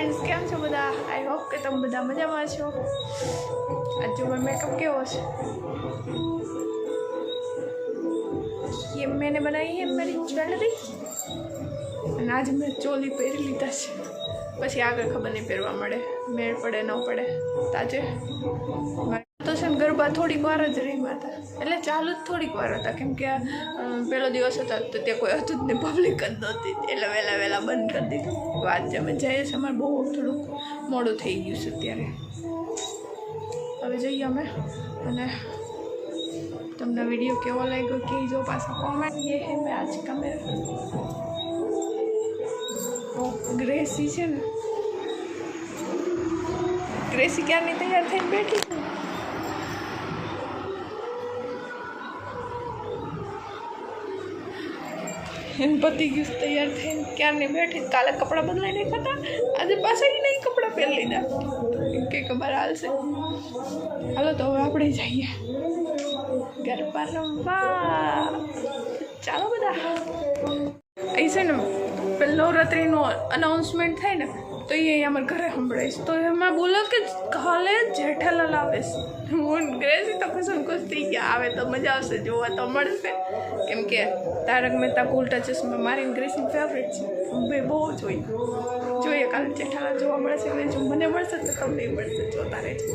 Friends કેમ છો બધા? આઈ હોપ કે તમે બધા મજામાં છો. આજુ મારો મેકઅપ કેવો છે? એ મેને બનાવી હે મારી જ્વેલરી અને આજે મેં ચોલી પહેરી લીધા છે. પછી આગળ ખબર નહીં પહેરવા મળે. મેળ પડે, ન પડે. તાજે. છે ગરબા થોડીક વાર જ રમ્યા હતા. એટલે ચાલુ જ થોડીક વાર હતા. કેમ કે પહેલો દિવસ હતો તો ત્યાં કોઈ હતું જ નહીં. પબ્લિક જ નહોતી. એટલે વહેલા વહેલા બંધ કરી દીધું. વાત અમે જઈએ છીએ અમારે બહુ થોડુંક મોડું થઈ ગયું છે અત્યારે. હવે જઈએ અમે. અને તમને વીડિયો કેવો લાગ્યો કે જો પાછા કોમેન્ટ એ હે, મેં આજ કા મેરા ગ્રેસી છે ને. ગ્રેસી ક્યારની તૈયાર થઈને બેઠી છે? એમ પતિ ગયું તૈયાર થઈને ક્યારને બેઠી કાલે કપડાં બદલાઈ નહીં હતા. આજે પાછા નહીં કપડાં પહેરી લીધા. કે ખબર હાલશે. હાલો તો હવે આપણે જઈએ. ગરબા રમવા. ચાલો બધા. અહીં છે ને નવરાત્રિનું અનાઉન્સમેન્ટ થાય ને, તો એ અમારા ઘરે સંભળાઈશ તો એમાં બોલો કે કાલે જેઠાલાલ આવેશ હું ગ્રેસી, તો સંકોચ થઈ ગયા. આવે તો મજા આવશે, જોવા તો મળશે. કેમ કે તારક મહેતા ઉલટા ચશ્મા મારી ગ્રેસી ફેવરેટ છે. બે બહુ જોઈ જોઈએ, કાલે જેઠાલાલ જોવા મળશે ને જો મને મળશે તો તમને મળશે જોતા રહેજો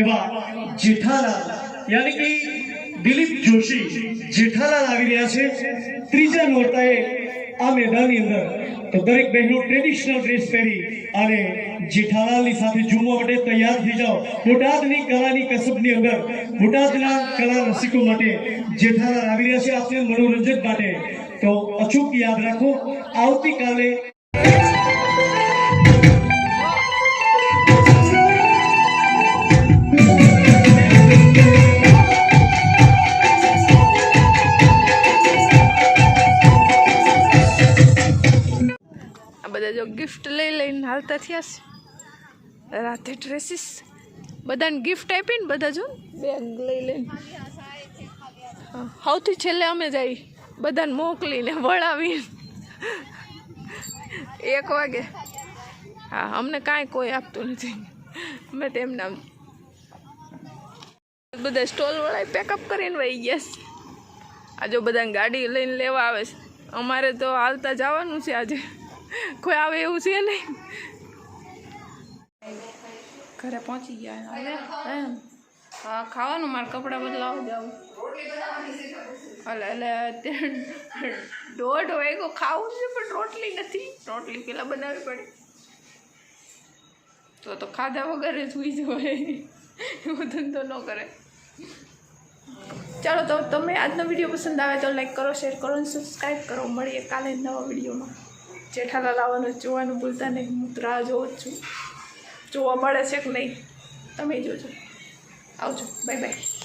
એવા જેઠાલાલ, યાની કે દિલીપ જોશી જેઠાલાલ આવી રહ્યા છે. ત્રીજા નોરતાએ આ મેદાનની અંદર તો દરેક બહેનો ટ્રેડિશનલ ડ્રેસ પહેરી અને જેઠાલાલની સાથે ઝૂમવા માટે તૈયાર થઈ જાઓ. બોટાદની કલાની કસબની અંદર, બોટાદના કલા રસિકો માટે જેઠાલાલ આવી રહ્યા છે આપને મનોરંજન માટે. તો અચૂક યાદ રાખો, આવતીકાલે બધા જો ગિફ્ટ લઈ લઈને હાલતા થયા છે. રાતે ડ્રેસીસ બધાને ગિફ્ટ આપીને બધા જો. બેગ લઈ લઈને. સૌથી છેલ્લે અમે જઈ. બધાને મોકલીને વળાવીને. એક વાગે. હા, અમને કાંઈ કોઈ આપતું નથી. અમે તેમના બધા સ્ટોલ વાળા પેકઅપ કરીને વહી ગયા છે. આજે જો બધાને ગાડી લઈને લેવા આવે છે. અમારે તો હાલતા જવાનું છે આજે. કોઈ આવે એવું છે નહીં. ઘરે પહોંચી ગયા હા, ખાવાનું મારે કપડાં બદલાવા જાવ એટલે એટલે દોઢ વાગ્યો ખાવું છે, પણ રોટલી નથી. રોટલી પેલા બનાવવી પડે. તો તો ખાધા વગર જ સુઈ જવાય. એવું ધંધો ન કરે ચાલો, તો તમે આજનો વીડિયો પસંદ આવે તો લાઈક કરો શેર કરો અને સબસ્ક્રાઈબ કરો. મળીએ કાલે નવા વિડીયોમાં. જેઠાલાલ આવવાનું જોવાનું, ભૂલતા નહીં. હું રાહ જોઉં છું. જોવા મળે છે કે નહીં? તમે જોજો. આવજો. Bye bye